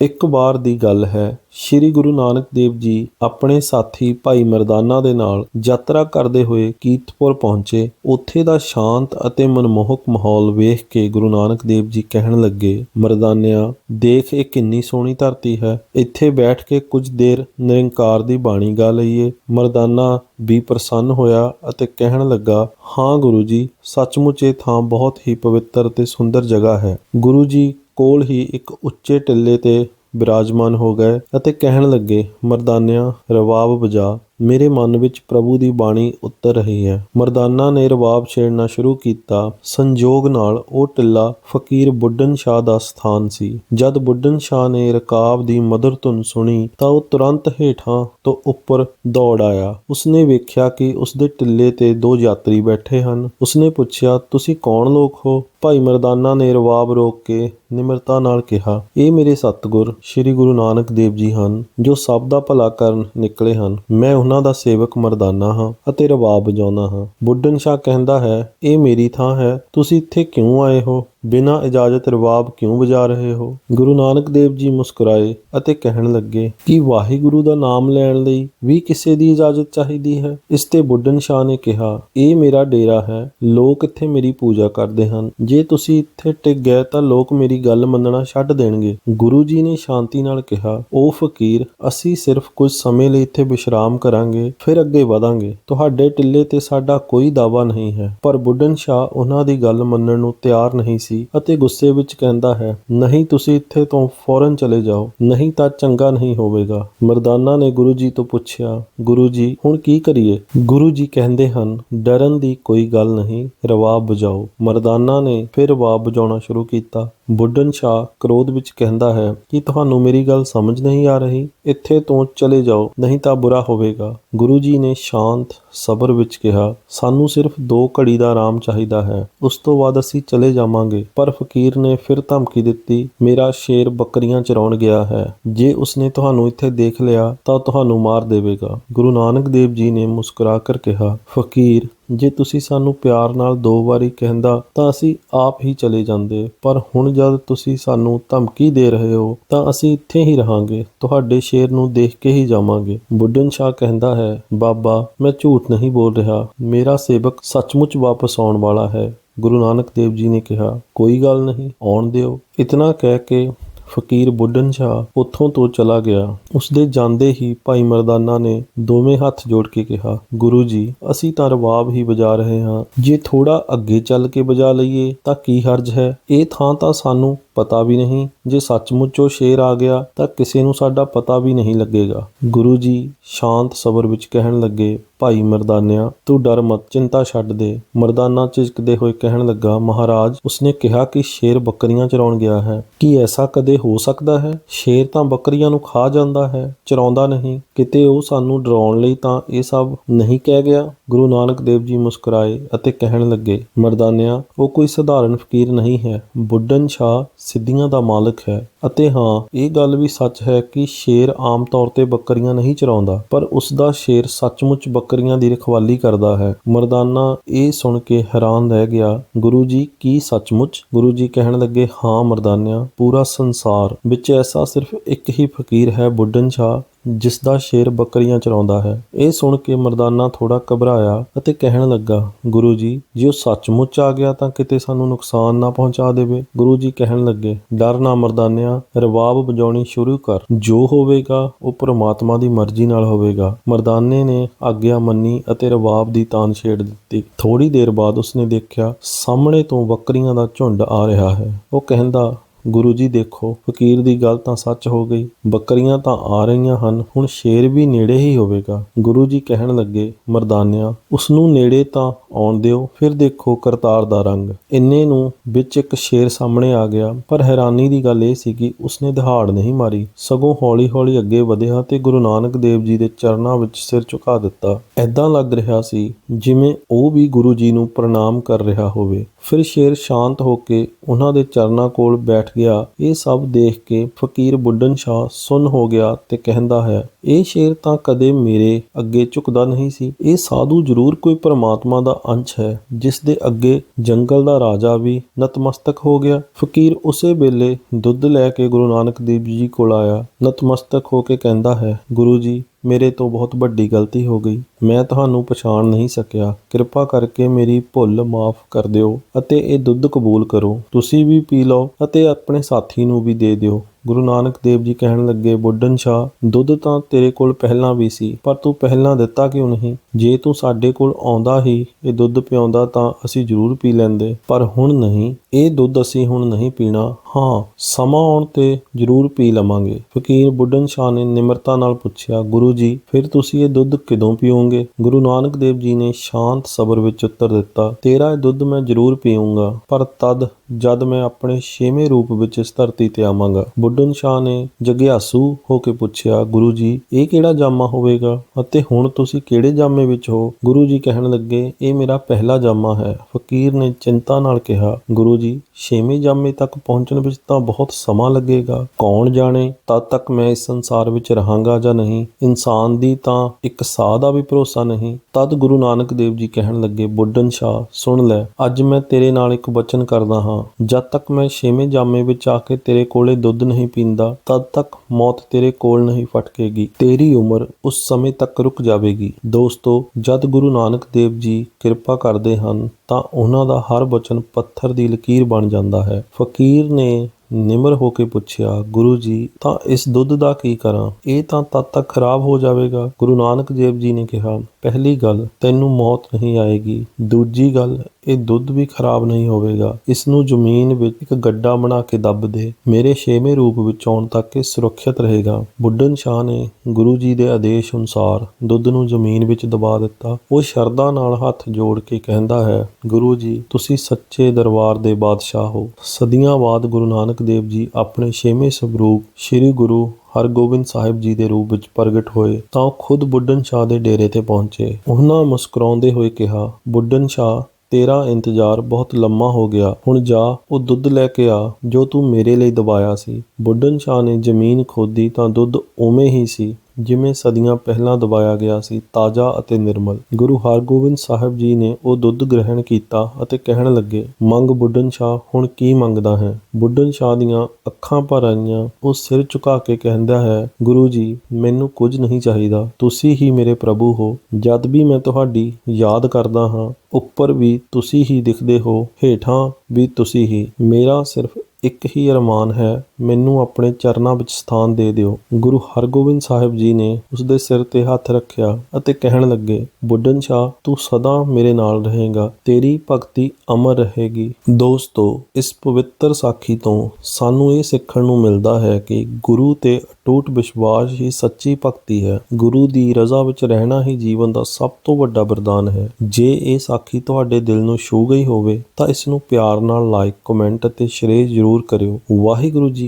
ਇੱਕ ਵਾਰ ਦੀ ਗੱਲ ਹੈ ਸ੍ਰੀ ਗੁਰੂ ਨਾਨਕ ਦੇਵ ਜੀ ਆਪਣੇ ਸਾਥੀ ਭਾਈ ਮਰਦਾਨਾ ਦੇ ਨਾਲ ਯਾਤਰਾ ਕਰਦੇ ਹੋਏ ਕੀਰਤਪੁਰ ਪਹੁੰਚੇ। ਉੱਥੇ ਦਾ ਸ਼ਾਂਤ ਅਤੇ ਮਨਮੋਹਕ ਮਾਹੌਲ ਵੇਖ ਕੇ ਗੁਰੂ ਨਾਨਕ ਦੇਵ ਜੀ ਕਹਿਣ ਲੱਗੇ, ਮਰਦਾਨਿਆਂ, ਦੇਖ ਇਹ ਕਿੰਨੀ ਸੋਹਣੀ ਧਰਤੀ ਹੈ। ਇੱਥੇ ਬੈਠ ਕੇ ਕੁਝ ਦੇਰ ਨਿਰੰਕਾਰ ਦੀ ਬਾਣੀ ਗਾ ਲਈਏ। ਮਰਦਾਨਾ, ਵੀ ਪ੍ਰਸੰਨ ਹੋਇਆ ਅਤੇ ਕਹਿਣ ਲੱਗਾ, ਹਾਂ ਗੁਰੂ ਜੀ, ਸੱਚਮੁੱਚ ਇਹ ਥਾਂ ਬਹੁਤ ਹੀ ਪਵਿੱਤਰ ਤੇ ਸੁੰਦਰ ਜਗ੍ਹਾ ਹੈ। ਗੁਰੂ ਜੀ ਕੋਲ ਹੀ ਇੱਕ ਉੱਚੇ ਟਿੱਲੇ ਤੇ ਬਿਰਾਜਮਾਨ ਹੋ ਗਏ ਅਤੇ ਕਹਿਣ ਲੱਗੇ ਮਰਦਾਨਿਆਂ ਰਵਾਬ ਵਜਾ। ਮੇਰੇ ਮਨ ਵਿੱਚ ਪ੍ਰਭੂ ਦੀ ਬਾਣੀ ਉਤਰ ਰਹੀ ਹੈ। ਮਰਦਾਨਾ ਨੇ ਰਵਾਬ ਛੇੜਨਾ ਸ਼ੁਰੂ ਕੀਤਾ। ਸੰਜੋਗ ਨਾਲ ਉਹ ਟਿੱਲਾ ਫਕੀਰ ਬੁੱਢਨ ਸ਼ਾਹ ਦਾ ਸਥਾਨ ਸੀ। ਜਦ ਬੁੱਢਨ ਸ਼ਾਹ ਨੇ ਰਕਾਬ ਦੀ ਮਧੁਰ ਧੁਨ ਸੁਣੀ, ਤਾਂ ਉਹ ਤੁਰੰਤ ਹੇਠਾਂ ਤੋਂ ਉੱਪਰ ਦੌੜ ਆਇਆ। ਉਸਨੇ ਵੇਖਿਆ ਕਿ ਉਸਦੇ ਟਿੱਲੇ ਤੇ ਦੋ ਯਾਤਰੀ ਬੈਠੇ ਹਨ। ਉਸਨੇ ਪੁੱਛਿਆ, ਤੁਸੀਂ ਕੌਣ ਲੋਕ ਹੋ? ਭਾਈ ਮਰਦਾਨਾ ਨੇ ਰਵਾਬ ਰੋਕ ਕੇ ਨਿਮਰਤਾ ਨਾਲ ਕਿਹਾ, ਇਹ ਮੇਰੇ ਸਤਿਗੁਰ, ਸ੍ਰੀ ਗੁਰੂ ਨਾਨਕ ਦੇਵ ਜੀ ਹਨ, ਜੋ ਸਭ ਦਾ ਭਲਾ ਕਰਨ ਨਿਕਲੇ ਹਨ। ਮੈਂ ਉਹਨਾਂ ਦਾ ਸੇਵਕ ਮਰਦਾਨਾ ਹਾਂ ਅਤੇ ਰਵਾਬ ਵਜਾਉਂਦਾ ਹਾਂ। ਬੁੱਢਨ ਸ਼ਾਹ ਕਹਿੰਦਾ ਹੈ, ਇਹ ਮੇਰੀ ਥਾਂ ਹੈ, ਤੁਸੀਂ ਇੱਥੇ ਕਿਉਂ ਆਏ ਹੋ? ਬਿਨਾਂ ਇਜਾਜ਼ਤ ਰਵਾਬ ਕਿਉਂ ਵਜਾ ਰਹੇ ਹੋ? ਗੁਰੂ ਨਾਨਕ ਦੇਵ ਜੀ ਮੁਸਕਰਾਏ ਅਤੇ ਕਹਿਣ ਲੱਗੇ, ਕਿ ਵਾਹਿਗੁਰੂ ਦਾ ਨਾਮ ਲੈਣ ਲਈ ਵੀ ਕਿਸੇ ਦੀ ਇਜਾਜ਼ਤ ਚਾਹੀਦੀ ਹੈ? ਇਸ ਤੇ ਬੁੱਢਨ ਸ਼ਾਹ ਨੇ ਕਿਹਾ, ਇਹ ਮੇਰਾ ਡੇਰਾ ਹੈ, ਲੋਕ ਇੱਥੇ ਮੇਰੀ ਪੂਜਾ ਕਰਦੇ ਹਨ। ਜੇ ਤੁਸੀਂ ਇੱਥੇ ਟਿਕ ਗਏ ਤਾਂ ਲੋਕ ਮੇਰੀ ਗੱਲ ਮੰਨਣਾ ਛੱਡ ਦੇਣਗੇ। ਗੁਰੂ ਜੀ ਨੇ ਸ਼ਾਂਤੀ ਨਾਲ ਕਿਹਾ ਉਹ ਫਕੀਰ, ਅਸੀਂ ਸਿਰਫ ਕੁਝ ਸਮੇਂ ਲਈ ਇੱਥੇ ਵਿਸ਼ਰਾਮ ਕਰਾਂਗੇ, ਫਿਰ ਅੱਗੇ ਵਧਾਂਗੇ। ਤੁਹਾਡੇ ਟਿੱਲੇ ਤੇ ਸਾਡਾ ਕੋਈ ਦਾਵਾ ਨਹੀਂ ਹੈ, ਪਰ ਬੁੱਢਨ ਸ਼ਾਹ ਉਹਨਾਂ ਦੀ ਗੱਲ ਮੰਨਣ ਨੂੰ ਤਿਆਰ ਨਹੀਂ ਸੀ ਅਤੇ ਗੁੱਸੇ ਵਿੱਚ ਕਹਿੰਦਾ ਹੈ, ਨਹੀਂ, ਤੁਸੀਂ ਇੱਥੇ ਤੋਂ ਫੌਰਨ ਚਲੇ ਜਾਓ। ਨਹੀਂ ਤਾਂ ਚੰਗਾ ਨਹੀਂ ਹੋਵੇਗਾ। ਮਰਦਾਨਾ ਨੇ ਗੁਰੂ ਜੀ ਤੋਂ ਪੁੱਛਿਆ, ਗੁਰੂ ਜੀ, ਹੁਣ ਕੀ ਕਰੀਏ? ਗੁਰੂ ਜੀ ਕਹਿੰਦੇ ਹਨ, ਡਰਨ ਦੀ ਕੋਈ ਗੱਲ ਨਹੀਂ, ਰਵਾਬ ਵਜਾਓ। ਮਰਦਾਨਾ ਨੇ ਫਿਰ ਰਵਾਬ ਵਜਾਉਣਾ ਸ਼ੁਰੂ ਕੀਤਾ। ਬੁੱਢਨ ਸ਼ਾਹ ਕ੍ਰੋਧ ਵਿੱਚ ਕਹਿੰਦਾ ਹੈ ਕਿ ਤੁਹਾਨੂੰ ਮੇਰੀ ਗੱਲ ਸਮਝ ਨਹੀਂ ਆ ਰਹੀ, ਇੱਥੇ ਤੋਂ ਚਲੇ ਜਾਓ, ਨਹੀਂ ਤਾਂ ਬੁਰਾ ਹੋਵੇਗਾ। ਗੁਰੂ ਜੀ ਨੇ ਸ਼ਾਂਤ ਸਬਰ ਵਿੱਚ ਕਿਹਾ, ਸਾਨੂੰ ਸਿਰਫ 2 ਘੜੀ ਦਾ ਆਰਾਮ ਚਾਹੀਦਾ ਹੈ, ਉਸ ਤੋਂ ਬਾਅਦ ਅਸੀਂ ਚਲੇ ਜਾਵਾਂਗੇ। ਪਰ ਫਕੀਰ ਨੇ ਫਿਰ ਧਮਕੀ ਦਿੱਤੀ, ਮੇਰਾ ਸ਼ੇਰ ਬੱਕਰੀਆਂ ਚਰਾਉਣ ਗਿਆ ਹੈ, ਜੇ ਉਸਨੇ ਤੁਹਾਨੂੰ ਇੱਥੇ ਦੇਖ ਲਿਆ ਤਾਂ ਤੁਹਾਨੂੰ ਮਾਰ ਦੇਵੇਗਾ। ਗੁਰੂ ਨਾਨਕ ਦੇਵ ਜੀ ਨੇ ਮੁਸਕਰਾ ਕਰ ਕਿਹਾ, ਫਕੀਰ ਜੇ ਤੁਸੀਂ ਸਾਨੂੰ ਪਿਆਰ ਨਾਲ ਦੋ ਵਾਰੀ ਕਹਿੰਦਾ ਤਾਂ ਅਸੀਂ ਆਪ ਹੀ ਚਲੇ ਜਾਂਦੇ। ਪਰ ਹੁਣ ਜਦ ਤੁਸੀਂ ਸਾਨੂੰ ਧਮਕੀ ਦੇ ਰਹੇ ਹੋ ਤਾਂ ਅਸੀਂ ਇੱਥੇ ਹੀ ਰਹਾਂਗੇ। ਤੁਹਾਡੇ ਸ਼ੇਰ ਨੂੰ ਦੇਖ ਕੇ ਹੀ ਜਾਵਾਂਗੇ। ਬੁੱਢਨ ਸ਼ਾਹ ਕਹਿੰਦਾ ਹੈ, ਬਾਬਾ, ਮੈਂ ਝੂਠ ਨਹੀਂ ਬੋਲ ਰਿਹਾ। ਮੇਰਾ ਸੇਵਕ ਸੱਚਮੁੱਚ ਵਾਪਸ ਆਉਣ ਵਾਲਾ ਹੈ। ਗੁਰੂ ਨਾਨਕ ਦੇਵ ਜੀ ਨੇ ਕਿਹਾ, ਕੋਈ ਗੱਲ ਨਹੀਂ, ਆਉਣ ਦਿਓ। ਇਤਨਾ ਕਹਿ ਕੇ ਫਕੀਰ ਬੁੱਢਣ ਸ਼ਾਹ ਉੱਥੋਂ ਤੋਂ ਚਲਾ ਗਿਆ। ਉਸਦੇ ਜਾਂਦੇ ਹੀ ਭਾਈ ਮਰਦਾਨਾ ਨੇ ਦੋਵੇਂ ਹੱਥ ਜੋੜ ਕੇ ਕਿਹਾ, ਗੁਰੂ ਜੀ, ਅਸੀਂ ਤਾਂ ਰਵਾਬ ਹੀ ਵਜਾ ਰਹੇ ਹਾਂ। ਜੇ ਥੋੜਾ ਅੱਗੇ ਚੱਲ ਕੇ ਵਜਾ ਲਈਏ ਤਾਂ ਕੀ ਹਰਜ ਹੈ? ਇਹ ਥਾਂ ਤਾਂ ਸਾਨੂੰ ਪਤਾ ਵੀ ਨਹੀਂ। ਜੇ ਸੱਚਮੁੱਚ ਉਹ ਸ਼ੇਰ ਆ ਗਿਆ, ਤਾਂ ਕਿਸੇ ਨੂੰ ਸਾਡਾ ਪਤਾ ਵੀ ਨਹੀਂ ਲੱਗੇਗਾ। ਗੁਰੂ ਜੀ ਸ਼ਾਂਤ ਸਬਰ ਵਿੱਚ ਕਹਿਣ ਲੱਗੇ, ਭਾਈ ਮਰਦਾਨਿਆ, ਤੂੰ ਡਰ ਮਤ, ਚਿੰਤਾ ਛੱਡ ਦੇ। ਮਰਦਾਨਾ ਝਿਜਕਦੇ ਹੋਏ ਕਹਿਣ ਲੱਗਾ, ਮਹਾਰਾਜ, ਉਸਨੇ ਕਿਹਾ ਕਿ ਸ਼ੇਰ ਬੱਕਰੀਆਂ ਚਰਾਉਣ ਗਿਆ ਹੈ। ਕੀ ਐਸਾ ਕਦੇ ਹੋ ਸਕਦਾ ਹੈ? ਸ਼ੇਰ ਤਾਂ ਬੱਕਰੀਆਂ ਨੂੰ ਖਾ ਜਾਂਦਾ ਹੈ, ਚਰਾਉਂਦਾ ਨਹੀਂ। ਕਿਤੇ ਉਹ ਸਾਨੂੰ ਡਰਾਉਣ ਲਈ ਤਾਂ ਇਹ ਸਭ ਨਹੀਂ ਕਹਿ ਗਿਆ? ਗੁਰੂ ਨਾਨਕ ਦੇਵ ਜੀ ਮੁਸਕਰਾਏ ਅਤੇ ਕਹਿਣ ਲੱਗੇ, ਮਰਦਾਨਿਆ, ਉਹ ਕੋਈ ਸਧਾਰਨ ਫਕੀਰ ਨਹੀਂ ਹੈ। ਬੁੱਢਨ ਸ਼ਾਹ ਸਿੱਧੀਆਂ ਦਾ ਮਾਲਕ ਹੈ। ਅਤੇ ਹਾਂ, ਇਹ ਗੱਲ ਵੀ ਸੱਚ ਹੈ ਕਿ ਸ਼ੇਰ ਆਮ ਤੌਰ ਤੇ ਬੱਕਰੀਆਂ ਨਹੀਂ ਚਰਾਉਂਦਾ, ਪਰ ਉਸ ਦਾ ਸ਼ੇਰ ਸੱਚਮੁੱਚ ਬੱਕਰੀਆਂ ਦੀ ਰਖਵਾਲੀ ਕਰਦਾ ਹੈ। ਮਰਦਾਨਾ ਇਹ ਸੁਣ ਕੇ ਹੈਰਾਨ ਰਹਿ ਗਿਆ, ਗੁਰੂ ਜੀ, ਕੀ ਸੱਚਮੁੱਚ? ਗੁਰੂ ਜੀ ਕਹਿਣ ਲੱਗੇ, ਹਾਂ ਮਰਦਾਨਿਆ, ਪੂਰਾ ਸੰਸਾਰ ਵਿੱਚ ਐਸਾ ਸਿਰਫ ਇੱਕ ਹੀ ਫਕੀਰ ਹੈ ਬੁੱਢਨ ਸ਼ਾਹ ਜਿਸ ਦਾ ਸ਼ੇਰ ਬੱਕਰੀਆਂ ਚਰਾਉਂਦਾ ਹੈ। ਇਹ ਸੁਣ ਕੇ ਮਰਦਾਨਾ ਥੋੜਾ ਘਬਰਾਇਆ ਅਤੇ ਕਹਿਣ ਲੱਗਾ, ਗੁਰੂ ਜੀ, ਜੇ ਉਹ ਸੱਚਮੁੱਚ ਆ ਗਿਆ ਤਾਂ ਕਿਤੇ ਸਾਨੂੰ ਨੁਕਸਾਨ ਨਾ ਪਹੁੰਚਾ ਦੇਵੇ। ਗੁਰੂ ਜੀ ਕਹਿਣ ਲੱਗੇ, ਡਰ ਨਾ ਮਰਦਾਨਿਆ ਰਵਾਬ ਵਜਾਉਣੀ ਸ਼ੁਰੂ ਕਰ। ਜੋ ਹੋਵੇਗਾ, ਉਹ ਪ੍ਰਮਾਤਮਾ ਦੀ ਮਰਜ਼ੀ ਨਾਲ ਹੋਵੇਗਾ। ਮਰਦਾਨੇ ਨੇ ਆਗਿਆ ਮੰਨੀ ਅਤੇ ਰਵਾਬ ਦੀ ਤਾਨ ਛੇੜ ਦਿੱਤੀ। ਥੋੜੀ ਦੇਰ ਬਾਅਦ ਉਸਨੇ ਦੇਖਿਆ, ਸਾਹਮਣੇ ਤੋਂ ਬੱਕਰੀਆਂ ਦਾ ਝੁੰਡ ਆ ਰਿਹਾ ਹੈ। ਉਹ ਕਹਿੰਦਾ ਗੁਰੂ ਜੀ ਦੇਖੋ, ਫਕੀਰ ਦੀ ਗੱਲ ਤਾਂ ਸੱਚ ਹੋ ਗਈ। ਬੱਕਰੀਆਂ ਤਾਂ ਆ ਰਹੀਆਂ ਹਨ, ਹੁਣ ਸ਼ੇਰ ਵੀ ਨੇੜੇ ਹੀ ਹੋਵੇਗਾ। ਗੁਰੂ ਜੀ ਕਹਿਣ ਲੱਗੇ, ਮਰਦਾਨਿਆ ਉਸ ਨੂੰ ਨੇੜੇ ਤਾਂ ਆਉਣ ਦਿਓ, ਫਿਰ ਦੇਖੋ ਕਰਤਾਰ ਦਾ ਰੰਗ। ਇੰਨੇ ਨੂੰ ਵਿੱਚ ਇੱਕ ਸ਼ੇਰ ਸਾਹਮਣੇ ਆ ਗਿਆ, ਪਰ ਹੈਰਾਨੀ ਦੀ ਗੱਲ ਇਹ ਸੀ ਕਿ ਉਸਨੇ ਦਹਾੜ ਨਹੀਂ ਮਾਰੀ। ਸਗੋਂ ਹੌਲੀ-ਹੌਲੀ ਅੱਗੇ ਵਧਿਆ ਤੇ ਗੁਰੂ ਨਾਨਕ ਦੇਵ ਜੀ ਦੇ ਚਰਨਾਂ ਵਿੱਚ ਸਿਰ ਝੁਕਾ ਦਿੱਤਾ। ਐਦਾਂ ਲੱਗ ਰਿਹਾ ਸੀ, ਜਿਵੇਂ ਉਹ ਵੀ ਗੁਰੂ ਜੀ ਨੂੰ ਪ੍ਰਣਾਮ ਕਰ ਰਿਹਾ ਹੋਵੇ। ਫਿਰ ਸ਼ੇਰ ਸ਼ਾਂਤ ਹੋ ਕੇ ਉਹਨਾਂ ਦੇ ਚਰਨਾਂ ਕੋਲ ਬੈਠ ਗਿਆ। ਇਹ ਸਭ ਦੇਖ ਕੇ ਫਕੀਰ ਬੁੱਢਨ ਸ਼ਾਹ ਸੁੰਨ ਹੋ ਗਿਆ ਤੇ ਕਹਿੰਦਾ ਹੈ, ਇਹ ਸ਼ੇਰ ਤਾਂ ਕਦੇ ਮੇਰੇ ਅੱਗੇ ਝੁਕਦਾ ਨਹੀਂ ਸੀ। ਇਹ ਸਾਧੂ ਜ਼ਰੂਰ ਕੋਈ ਪਰਮਾਤਮਾ ਦਾ ਅੰਸ਼ ਹੈ, ਜਿਸ ਦੇ ਅੱਗੇ ਜੰਗਲ ਦਾ ਰਾਜਾ ਵੀ ਨਤਮਸਤਕ ਹੋ ਗਿਆ। ਫਕੀਰ ਉਸੇ ਵੇਲੇ ਦੁੱਧ ਲੈ ਕੇ ਗੁਰੂ ਨਾਨਕ ਦੇਵ ਜੀ ਕੋਲ ਆਇਆ। ਨਤਮਸਤਕ ਹੋ ਕੇ ਕਹਿੰਦਾ ਹੈ, ਗੁਰੂ ਜੀ ਮੇਰੇ ਤੋਂ ਬਹੁਤ ਵੱਡੀ ਗਲਤੀ ਹੋ ਗਈ। ਮੈਂ ਤੁਹਾਨੂੰ ਪਛਾਣ ਨਹੀਂ ਸਕਿਆ। ਕਿਰਪਾ ਕਰਕੇ ਮੇਰੀ ਭੁੱਲ ਮਾਫ ਕਰ ਦਿਓ ਅਤੇ ਇਹ ਦੁੱਧ ਕਬੂਲ ਕਰੋ। ਤੁਸੀਂ ਵੀ ਪੀ ਲਓ ਅਤੇ ਆਪਣੇ ਸਾਥੀ ਨੂੰ ਵੀ ਦੇ ਦਿਓ। ਗੁਰੂ ਨਾਨਕ ਦੇਵ ਜੀ ਕਹਿਣ ਲੱਗੇ ਬੁੱਢਨ ਸ਼ਾਹ, ਦੁੱਧ ਤਾਂ ਤੇਰੇ ਕੋਲ ਪਹਿਲਾਂ ਵੀ ਸੀ, ਪਰ ਤੂੰ ਪਹਿਲਾਂ ਦਿੱਤਾ ਕਿਉਂ ਨਹੀਂ? ਜੇ ਤੂੰ ਸਾਡੇ ਕੋਲ ਆਉਂਦਾ ਹੀ ਇਹ ਦੁੱਧ ਪਿਆਉਂਦਾ ਤਾਂ ਅਸੀਂ ਜ਼ਰੂਰ ਪੀ ਲੈਂਦੇ। ਪਰ ਹੁਣ ਨਹੀਂ, ਇਹ ਦੁੱਧ ਅਸੀਂ ਹੁਣ ਨਹੀਂ ਪੀਣਾ। ਹਾਂ, ਸਮਾਂ ਆਉਣ ਤੇ ਜ਼ਰੂਰ ਪੀ ਲਵਾਂਗੇ। ਫਕੀਰ ਬੁੱਢਨ ਸ਼ਾਹ ਨੇ ਨਿਮਰਤਾ ਨਾਲ ਪੁੱਛਿਆ, ਗੁਰੂ ਜੀ, ਫਿਰ ਤੁਸੀਂ ਇਹ ਦੁੱਧ ਕਿਦੋਂ ਪੀਓਗੇ? ਗੁਰੂ ਨਾਨਕ ਦੇਵ ਜੀ ਨੇ ਸ਼ਾਂਤ ਸਬਰ ਵਿੱਚ ਉੱਤਰ ਦਿੱਤਾ, ਤੇਰਾ ਇਹ ਦੁੱਧ ਮੈਂ ਜ਼ਰੂਰ ਪੀਊਂਗਾ, ਪਰ ਤਦ ਜਦ ਮੈਂ ਆਪਣੇ ਛੇਵੇਂ ਰੂਪ ਵਿੱਚ ਇਸ ਧਰਤੀ ਤੇ ਆਵਾਂਗਾ। ਬੁੱਢਨ ਸ਼ਾਹ ਨੇ ਜਗਿਆਸੂ ਹੋ ਕੇ ਪੁੱਛਿਆ, ਗੁਰੂ ਜੀ, ਇਹ ਕਿਹੜਾ ਜਾਮਾ ਹੋਵੇਗਾ? ਅਤੇ ਹੁਣ ਤੁਸੀਂ ਕਿਹੜੇ ਜਾਮੇ ਵਿੱਚ ਹੋ? ਗੁਰੂ ਜੀ ਕਹਿਣ ਲੱਗੇ, ਇਹ ਮੇਰਾ ਪਹਿਲਾ ਜਾਮਾ ਹੈ। ਫਕੀਰ ਨੇ ਚਿੰਤਾ ਨਾਲ ਕਿਹਾ, ਗੁਰੂ ਜੀ, ਛੇਵੇਂ ਜਾਮੇ ਤੱਕ ਪਹੁੰਚਣ ਵਿੱਚ ਤਾਂ ਬਹੁਤ ਸਮਾਂ ਲੱਗੇਗਾ। ਕੌਣ ਜਾਣੇ ਤਦ ਤੱਕ ਮੈਂ ਇਸ ਸੰਸਾਰ ਵਿੱਚ ਰਹਾਂਗਾ ਜਾਂ ਨਹੀਂ? ਇਨਸਾਨ ਦੀ ਤਾਂ ਇੱਕ ਸਾਹ ਦਾ ਵੀ ਭਰੋਸਾ ਨਹੀਂ। ਤਦ ਗੁਰੂ ਨਾਨਕ ਦੇਵ ਜੀ ਕਹਿਣ ਲੱਗੇ ਬੁੱਢਨ ਸ਼ਾਹ, ਸੁਣ ਲੈ, ਅੱਜ ਮੈਂ ਤੇਰੇ ਨਾਲ ਇੱਕ ਵਚਨ ਕਰਦਾ ਹਾਂ। ਜਦ ਤੱਕ ਮੈਂ ਛੇਵੇਂ ਜਾਮੇ ਵਿੱਚ ਆ ਕੇ ਤੇਰੇ ਕੋਲੇ ਦੁੱਧ ਨਹੀਂ ਪੀਂਦਾ, ਤਦ ਤੱਕ ਮੌਤ ਤੇਰੇ ਕੋਲ ਨਹੀਂ ਫਟਕੇਗੀ। ਤੇਰੀ ਉਮਰ ਉਸ ਸਮੇਂ ਤੱਕ ਰੁਕ ਜਾਵੇਗੀ। ਦੋਸਤੋ, ਜਦ ਗੁਰੂ ਨਾਨਕ ਦੇਵ ਜੀ ਕਿਰਪਾ ਕਰਦੇ ਹਨ, ਤਾਂ ਉਹਨਾਂ ਦਾ ਹਰ ਵਚਨ ਪੱਥਰ ਦੀ ਲਕੀਰ ਬਣ ਜਾਂਦਾ ਹੈ। ਫਕੀਰ ਨੇ ਨਿਮਰ ਹੋ ਕੇ ਪੁੱਛਿਆ, ਗੁਰੂ ਜੀ, ਤਾਂ ਇਸ ਦੁੱਧ ਦਾ ਕੀ ਕਰਾਂ? ਇਹ ਤਾਂ ਤਦ ਤੱਕ ਖਰਾਬ ਹੋ ਜਾਵੇਗਾ। ਗੁਰੂ ਨਾਨਕ ਦੇਵ ਜੀ ਨੇ ਕਿਹਾ ਪਹਿਲੀ ਗੱਲ, ਤੈਨੂੰ ਮੌਤ ਨਹੀਂ ਆਏਗੀ। ਦੂਜੀ ਗੱਲ, ਇਹ ਦੁੱਧ ਵੀ ਖਰਾਬ ਨਹੀਂ ਹੋਵੇਗਾ। ਇਸ ਨੂੰ ਜ਼ਮੀਨ ਵਿੱਚ ਇੱਕ ਗੱਡਾ ਬਣਾ ਕੇ ਦੱਬ ਦੇ। ਮੇਰੇ ਛੇਵੇਂ ਰੂਪ ਵਿੱਚ ਆਉਣ ਤੱਕ ਇਹ ਸੁਰੱਖਿਅਤ ਰਹੇਗਾ। ਬੁੱਢਨ ਸ਼ਾਹ ਨੇ ਗੁਰੂ ਜੀ ਦੇ ਆਦੇਸ਼ ਅਨੁਸਾਰ ਦੁੱਧ ਨੂੰ ਜ਼ਮੀਨ ਵਿੱਚ ਦਬਾ ਦਿੱਤਾ। ਉਹ ਸ਼ਰਧਾ ਨਾਲ ਹੱਥ ਜੋੜ ਕੇ ਕਹਿੰਦਾ ਹੈ, ਗੁਰੂ ਜੀ, ਤੁਸੀਂ ਸੱਚੇ ਦਰਬਾਰ ਦੇ ਬਾਦਸ਼ਾਹ ਹੋ। ਸਦੀਆਂ ਬਾਅਦ ਗੁਰੂ ਨਾਨਕ ਦੇਵ ਜੀ ਆਪਣੇ ਛੇਵੇਂ ਸਵਰੂਪ ਸ੍ਰੀ ਗੁਰੂ ਹਰਗੋਬਿੰਦ ਸਾਹਿਬ ਜੀ ਦੇ ਰੂਪ ਵਿੱਚ ਪ੍ਰਗਟ ਹੋਏ, ਤਾਂ ਉਹ ਖੁਦ ਬੁੱਢਨ ਸ਼ਾਹ ਦੇ ਡੇਰੇ ਤੇ ਪਹੁੰਚੇ। ਉਹਨਾਂ ਮੁਸਕਰਾਉਂਦੇ ਹੋਏ ਕਿਹਾ, ਬੁੱਢਨ ਸ਼ਾਹ, ਤੇਰਾ ਇੰਤਜ਼ਾਰ ਬਹੁਤ ਲੰਮਾ ਹੋ ਗਿਆ। ਹੁਣ ਜਾ, ਉਹ ਦੁੱਧ ਲੈ ਕੇ ਆ, ਜੋ ਤੂੰ ਮੇਰੇ ਲਈ ਦਬਾਇਆ ਸੀ। ਬੁੱਢਨ ਸ਼ਾਹ ਨੇ ਜ਼ਮੀਨ ਖੋਦੀ ਤਾਂ ਦੁੱਧ ਉਵੇਂ ਹੀ ਸੀ। ਜਿਵੇਂ ਸਦੀਆਂ ਪਹਿਲਾਂ ਦਬਾਇਆ ਗਿਆ ਸੀ, ਤਾਜ਼ਾ ਅਤੇ ਨਿਰਮਲ। ਗੁਰੂ ਹਰਗੋਬਿੰਦ ਸਾਹਿਬ ਜੀ ਨੇ ਉਹ ਦੁੱਧ ਗ੍ਰਹਿਣ ਕੀਤਾ ਅਤੇ ਕਹਿਣ ਲੱਗੇ, ਮੰਗ ਬੁੱਢਨ ਸ਼ਾਹ, ਹੁਣ ਕੀ ਮੰਗਦਾ ਹੈ? ਬੁੱਢਨ ਸ਼ਾਹ ਦੀਆਂ ਅੱਖਾਂ ਭਰ ਆਈਆਂ, ਉਹ ਸਿਰ ਝੁਕਾ ਕੇ ਕਹਿੰਦਾ ਹੈ, ਗੁਰੂ ਜੀ, ਮੈਨੂੰ ਕੁਝ ਨਹੀਂ ਚਾਹੀਦਾ। ਤੁਸੀਂ ਹੀ ਮੇਰੇ ਪ੍ਰਭੂ ਹੋ। ਜਦ ਵੀ ਮੈਂ ਤੁਹਾਡੀ ਯਾਦ ਕਰਦਾ ਹਾਂ, ਉੱਪਰ ਵੀ ਤੁਸੀਂ ਹੀ ਦਿਖਦੇ ਹੋ, ਹੇਠਾਂ ਵੀ ਤੁਸੀਂ ਹੀ। ਮੇਰਾ ਸਿਰਫ ਇੱਕ ਹੀ ਅਰਮਾਨ ਹੈ ਮੈਨੂੰ ਆਪਣੇ ਚਰਨਾਂ ਵਿੱਚ ਸਥਾਨ ਦੇ ਦਿਓ। ਗੁਰੂ ਹਰਗੋਬਿੰਦ ਸਾਹਿਬ ਜੀ ਨੇ ਉਸ ਦੇ ਸਿਰ ਤੇ ਹੱਥ ਰੱਖਿਆ ਅਤੇ ਕਹਿਣ ਲੱਗੇ, ਬੁੱਢਨ ਸ਼ਾਹ, ਤੂੰ ਸਦਾ ਮੇਰੇ ਨਾਲ ਰਹੇਗਾ। ਤੇਰੀ ਭਗਤੀ ਅਮਰ ਰਹੇਗੀ। ਦੋਸਤੋ, ਇਸ ਪਵਿੱਤਰ ਸਾਖੀ ਤੋਂ ਸਾਨੂੰ ਇਹ ਸਿੱਖਣ ਨੂੰ ਮਿਲਦਾ ਹੈ ਕਿ ਗੁਰੂ ਤੇ ਅਟੂਟ ਵਿਸ਼ਵਾਸ ਹੀ ਸੱਚੀ ਭਗਤੀ ਹੈ। ਗੁਰੂ ਦੀ ਰਜ਼ਾ ਵਿੱਚ ਰਹਿਣਾ ਹੀ ਜੀਵਨ ਦਾ ਸਭ ਤੋਂ ਵੱਡਾ ਵਰਦਾਨ ਹੈ। ਜੇ ਇਹ ਸਾਖੀ ਤੁਹਾਡੇ ਦਿਲ ਨੂੰ ਛੂ ਗਈ ਹੋਵੇ, ਤਾਂ ਇਸ ਨੂੰ ਪਿਆਰ ਨਾਲ ਲਾਈਕ, ਕਮੈਂਟ ਅਤੇ ਸ਼ੇਅਰ ਜ਼ਰੂਰ ਕਰਿਓ। ਵਾਹਿਗੁਰੂ ਜੀ